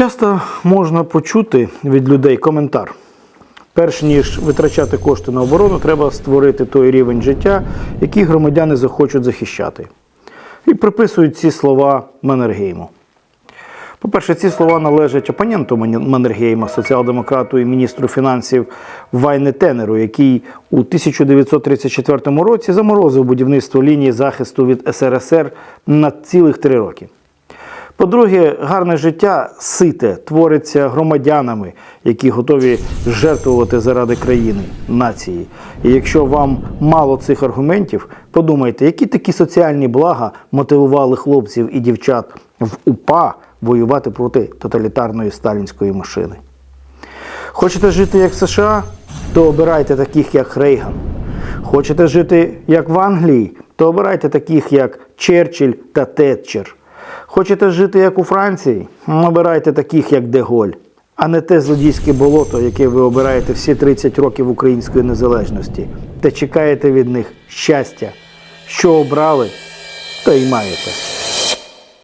Часто можна почути від людей коментар. Перш ніж витрачати кошти на оборону, треба створити той рівень життя, який громадяни захочуть захищати. І приписують ці слова Маннергейму. По-перше, ці слова належать опоненту Ман- Маннергейма, соціал-демократу і міністру фінансів Вайне Тенеру, який у 1934 році заморозив будівництво лінії захисту від СРСР на цілих три роки. По-друге, гарне життя сите твориться громадянами, які готові жертвувати заради країни, нації. І якщо вам мало цих аргументів, подумайте, які такі соціальні блага мотивували хлопців і дівчат в УПА воювати проти тоталітарної сталінської машини. Хочете жити як в США, то обирайте таких, як Рейган. Хочете жити як в Англії, то обирайте таких, як Черчилль та Тетчер. Хочете жити як у Франції, обирайте таких, як Деголь, а не те злодійське болото, яке ви обираєте всі 30 років української незалежності, та чекаєте від них щастя. Що обрали, то й маєте.